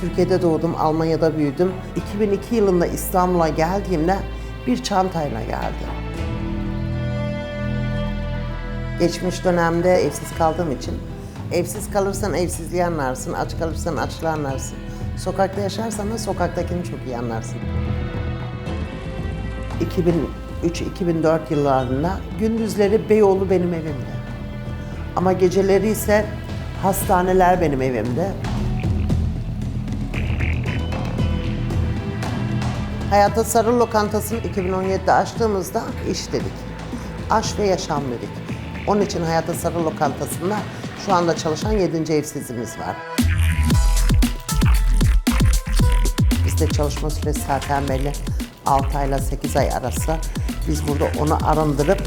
Türkiye'de doğdum, Almanya'da büyüdüm. 2002 yılında İstanbul'a geldiğimde bir çantayla geldim. Geçmiş dönemde evsiz kaldığım için evsiz kalırsan evsizliği anlarsın, aç kalırsan açlığı anlarsın. Sokakta yaşarsan da sokaktakini çok iyi anlarsın. 2003-2004 yıllarında gündüzleri Beyoğlu benim evimde. Ama geceleri ise hastaneler benim evimde. Hayata Sarı Lokantası'nı 2017'de açtığımızda iş dedik. Aş ve yaşam dedik. Onun için Hayata Sarı Lokantası'nda şu anda çalışan 7. evsizimiz var. Bizde çalışma süresi zaten belli. 6 ayla 8 ay arası. Biz burada onu arındırıp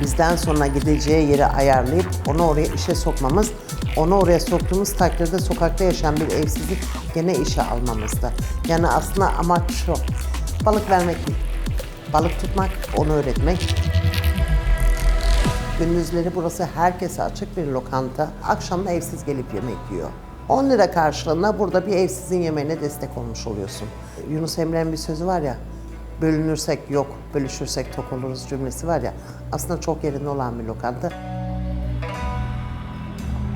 bizden sonra gideceği yeri ayarlayıp onu oraya işe sokmamız, onu oraya soktuğumuz takdirde sokakta yaşayan bir evsizi gene işe almamızda. Yani aslında amaç şu, balık vermek değil, balık tutmak, onu öğretmek. Gündüzleri burası herkese açık bir lokanta. Akşam da evsiz gelip yemek yiyor. 10 lira karşılığında burada bir evsizin yemeğine destek olmuş oluyorsun. Yunus Emre'nin bir sözü var ya, bölünürsek yok, bölüşürsek tok oluruz cümlesi var ya. Aslında çok yerinde olan bir lokanta.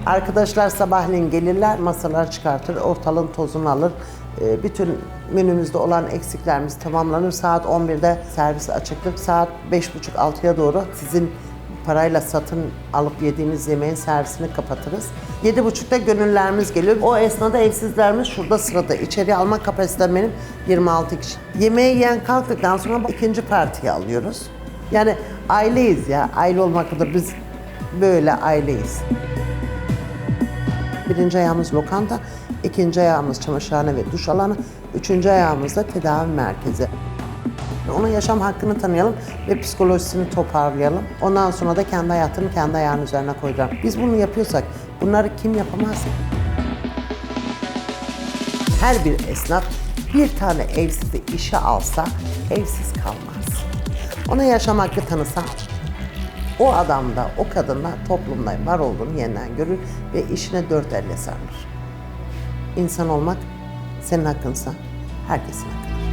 Arkadaşlar sabahleyin gelirler, masalar çıkartır, ortalığın tozunu alır. Ee, Bütün menümüzde olan eksiklerimiz tamamlanır. Saat 11'de servis açıktır. Saat 5.30-6'ya doğru sizin parayla satın alıp yediğiniz yemeğin servisini kapatırız. 7.30'da gönüllerimiz geliyor. O esnada evsizlerimiz şurada sırada. İçeri alma kapasitem benim 26 kişi. Yemeği yiyen kalktıktan sonra ikinci partiyi alıyoruz. Yani aileyiz ya. Aile olmaktadır. Biz böyle aileyiz. Birinci ayağımız lokanta, ikinci ayağımız çamaşırhane ve duş alanı, üçüncü ayağımız da tedavi merkezi. Ona yaşam hakkını tanıyalım ve psikolojisini toparlayalım. Ondan sonra da kendi hayatını kendi ayağının üzerine koyacağım. Biz bunu yapıyorsak bunları kim yapamaz? Her bir esnaf bir tane evsizi işe alsa evsiz kalmaz. Ona yaşam hakkı tanısa o adam da o kadın da toplumda var olduğunu yeniden görür ve işine dört elle sarılır. İnsan olmak senin hakkınsa herkesin hakkı.